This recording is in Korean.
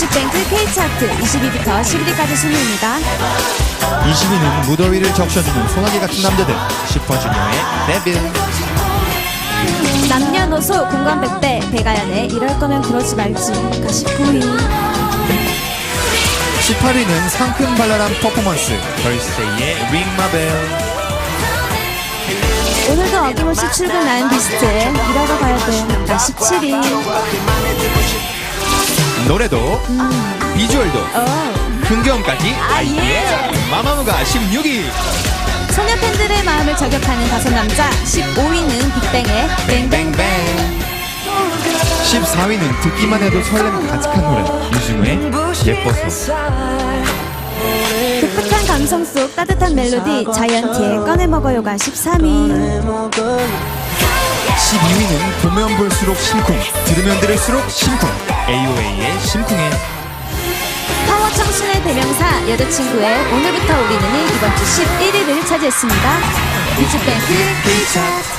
뮤직뱅크 K차트 20위부터 11위까지 순위입니다. 20위는 무더위를 적셔주는 소나기 같은 남자들 슈퍼주니어의 데빌 남녀노소 공감백대 배가연의 이럴 거면 그러지 말지가 19위. 18위는 상큼 발랄한 퍼포먼스 걸스데이의 링마벨 오늘도 어김없이 출근한 비스트의 일하러 가야 돼가 17위. 노래도 비주얼도 어. 흥겨움까지. 아, 예. 마마무가 16위. 소녀 팬들의 마음을 저격하는 다섯 남자 15위는 빅뱅의 뱅뱅 뱅뱅 14위는 듣기만 해도 설렘 가득한 노래 유승우의 예뻐서. 급한 감성 속 따뜻한 멜로디 자이언티의 꺼내 먹어요가 13위 12위는 보면 볼수록 심쿵 들으면 들을수록 심쿵. AOA의 심쿵해. 파워 청순의 대명사 여자친구의 오늘부터 우리는 이번 주 11위를 차지했습니다. 뮤직뱅크 K차트